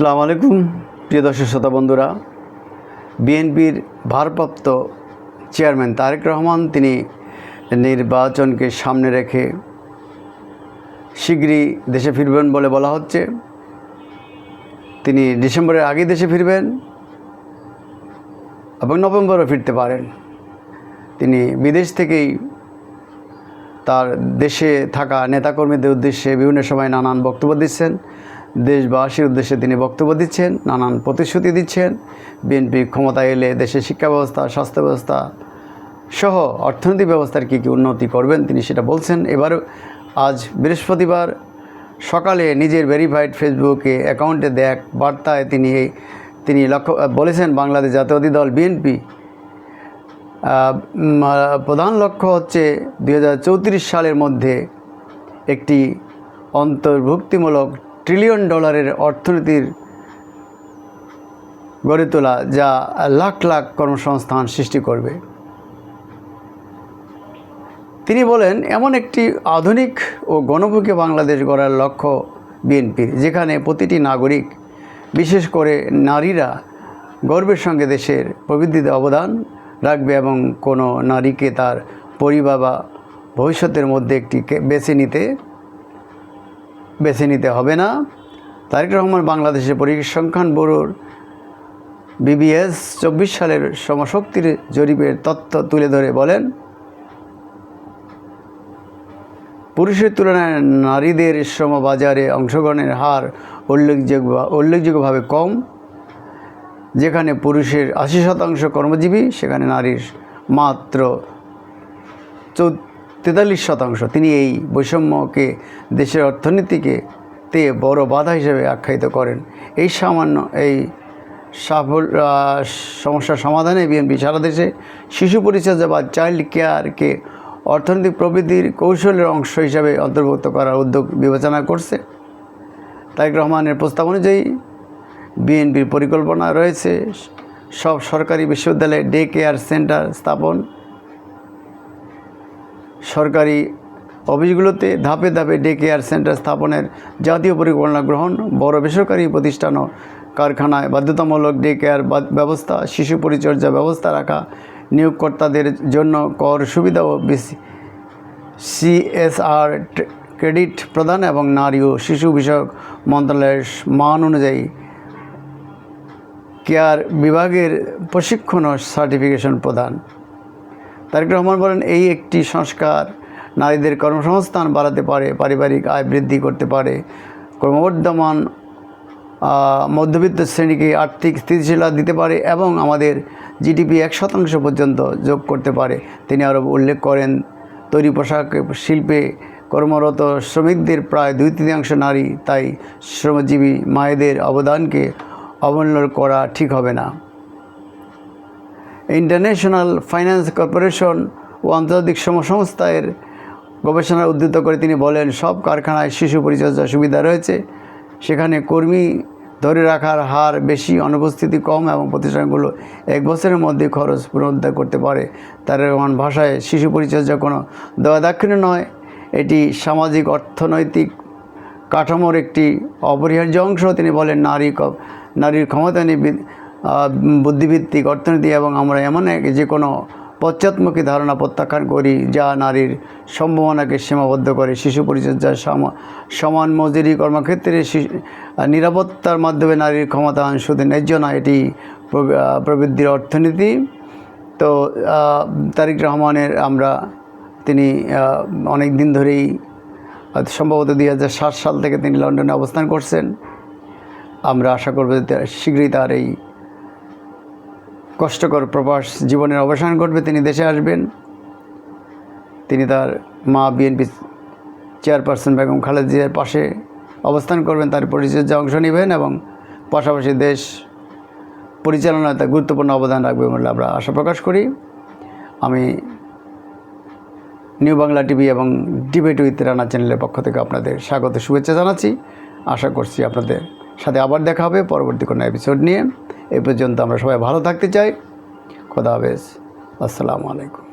সালাম আলাইকুম, প্রিয় দর্শক শ্রোতা বন্ধুরা। বিএনপির ভারপ্রাপ্ত চেয়ারম্যান তারেক রহমান, তিনি নির্বাচনকে সামনে রেখে শীঘ্রই দেশে ফিরবেন বলে বলা হচ্ছে। তিনি ডিসেম্বরের আগে দেশে ফিরবেন এবং নভেম্বরও ফিরতে পারেন। তিনি বিদেশ থেকেই তার দেশে থাকা নেতাকর্মীদের উদ্দেশ্যে বিভিন্ন সময় নানান বক্তব্য দিচ্ছেন। দেশবাসীর উদ্দেশ্যে তিনি বক্তব্য দিচ্ছেন, নানান প্রতিশ্রুতি দিচ্ছেন। বিএনপি ক্ষমতা এলে দেশের শিক্ষা ব্যবস্থা স্বাস্থ্য ব্যবস্থা সহ অর্থনৈতিক ব্যবস্থার কী কী উন্নতি করবেন তিনি সেটা বলছেন। এবার আজ বৃহস্পতিবার সকালে নিজের ভেরিফাইড ফেসবুকে অ্যাকাউন্টে দেখ বার্তায় তিনি তিনি লক্ষ্য বলেছেন, বাংলাদেশ জাতীয়বাদী দল বিএনপি প্রধান লক্ষ্য হচ্ছে দু হাজার চৌত্রিশ সালের মধ্যে একটি অন্তর্ভুক্তিমূলক ট্রিলিয়ন ডলারের অর্থনীতির গড়ে তোলা যা লাখ লাখ কর্মসংস্থান সৃষ্টি করবে। তিনি বলেন, এমন একটি আধুনিক ও গণমুখী বাংলাদেশ গড়ার লক্ষ্য বিএনপির, যেখানে প্রতিটি নাগরিক, বিশেষ করে নারীরা, গর্বের সঙ্গে দেশের প্রবৃদ্ধিতে অবদান রাখবে এবং কোনো নারীকে তার পরিবার বা ভবিষ্যতের মধ্যে একটিকে বেছে নিতে বেছে নিতে হবে না। তারেক রহমান বাংলাদেশের পরিসংখ্যান ব্যুরোর বিবিএস চব্বিশ সালের সমশক্তির জরিপের তথ্য তুলে ধরে বলেন, পুরুষের তুলনায় নারীদের শ্রম বাজারে অংশগ্রহণের হার উল্লেখযোগ্য, উল্লেখযোগ্যভাবে কম। যেখানে পুরুষের আশি শতাংশ কর্মজীবী, সেখানে নারীর মাত্র তেতাল্লিশ শতাংশ। তিনি এই বৈষম্যকে দেশের অর্থনীতিকে তে বড় বাধা হিসেবে আখ্যায়িত করেন। এই সামান্য, এই সাফল সমস্যার সমাধানে বিএনপি সারা দেশে শিশু পরিচর্যা বা চাইল্ড কেয়ারকে অর্থনৈতিক প্রবৃদ্ধির কৌশলের অংশ হিসাবে অন্তর্ভুক্ত করার উদ্যোগ বিবেচনা করছে। তারেক রহমানের প্রস্তাব অনুযায়ী বিএনপির পরিকল্পনা রয়েছে। সব সরকারি বিশ্ববিদ্যালয়ে ডে কেয়ার সেন্টার স্থাপন সরকারি অফিসগুলোতে ধাপে ধাপে ডে কেয়ার সেন্টার স্থাপনের জাতীয় পরিকল্পনা গ্রহণ, বড় বেসরকারি প্রতিষ্ঠান ও কারখানায় বাধ্যতামূলক ডে কেয়ার ব্যবস্থা, শিশু পরিচর্যা ব্যবস্থা রাখা, নিয়োগকর্তাদের জন্য কর সুবিধা ও বেশি সিএসআর ক্রেডিট প্রদান এবং নারী ও শিশু বিষয়ক মন্ত্রণালয়ের মান অনুযায়ী কেয়ার বিভাগের প্রশিক্ষণ ও সার্টিফিকেশন প্রদান। তারেক রহমান বলেন, এই একটি সংস্কার নারীদের কর্মসংস্থান বাড়াতে পারে, পারিবারিক আয় বৃদ্ধি করতে পারে। ক্রমবর্ধমান মধ্যবিত্ত শ্রেণীকে আর্থিক স্থিতিশীলতা দিতে পারে এবং আমাদের জিডিপি এক শতাংশ পর্যন্ত যোগ করতে পারে। তিনি আরও উল্লেখ করেন, তৈরি পোশাক শিল্পে কর্মরত শ্রমিকদের প্রায় দুই তৃতীয়াংশ নারী, তাই শ্রমজীবী মায়েদের অবদানকে অবমূল্য করা ঠিক হবে না। ইন্টারন্যাশনাল ফাইন্যান্স কর্পোরেশন ও আন্তর্জাতিক সমসংস্থা এর গবেষণা উদ্ধৃত করে তিনি বলেন, সব কারখানায় শিশু পরিচর্যা সুবিধা রয়েছে। সেখানে কর্মী ধরে রাখার হার বেশি, অনুপস্থিতি কম এবং প্রতিষ্ঠানগুলো এক বছরের মধ্যে খরচ পুনরুদ্ধার করতে পারে। তার রহমান ভাষায়, শিশু পরিচর্যা কোনো দেওয়া দাক্ষিণ্য নয়। এটি সামাজিক অর্থনৈতিক কাঠামোর একটি অপরিহার্য অংশ। তিনি বলেন, নারী নারীর ক্ষমতা নিয়ে বুদ্ধিভিত্তিক অর্থনীতি এবং আমরা এমন এক যে কোনো পশ্চাৎমুখী ধারণা প্রত্যাখ্যান করি যা নারীর সম্ভাবনাকে সীমাবদ্ধ করে, শিশু পরিচর্যার সম- সমান মজুরি কর্মক্ষেত্রে নিরাপত্তার মাধ্যমে নারীর ক্ষমতায়ন শুধু ন্যায্য না, এটি প্রবৃদ্ধির অর্থনীতি। তো তারিক রহমানের আমরা তিনি অনেক দিন ধরেই সম্ভবত দুই হাজার সাত সাল থেকে তিনি লন্ডনে অবস্থান করছেন। আমরা আশা করব যে শীঘ্রই তার এই কষ্টকর প্রবাস জীবনের অবসান ঘটবে, তিনি দেশে আসবেন। তিনি তার মা বিএনপি চেয়ারপারসন বেগম খালেদা জিয়ার পাশে অবস্থান করবেন, তার পরিচর্যা অংশ নেবেন এবং পাশাপাশি দেশ পরিচালনায় তার গুরুত্বপূর্ণ অবদান রাখবে বলে আমরা আশা প্রকাশ করি। আমি নিউ বাংলা টিভি এবং ডিবেট উইথ রানা চ্যানেলের পক্ষ থেকে আপনাদের স্বাগত, শুভেচ্ছা জানাচ্ছি। আশা করছি আপনাদের সাথে আবার দেখা হবে পরবর্তী কোনো এপিসোড নিয়ে। এই পর্যন্ত আমরা সবাই ভালো থাকতে চাই। খোদা হাফেজ। আসসালামু আলাইকুম।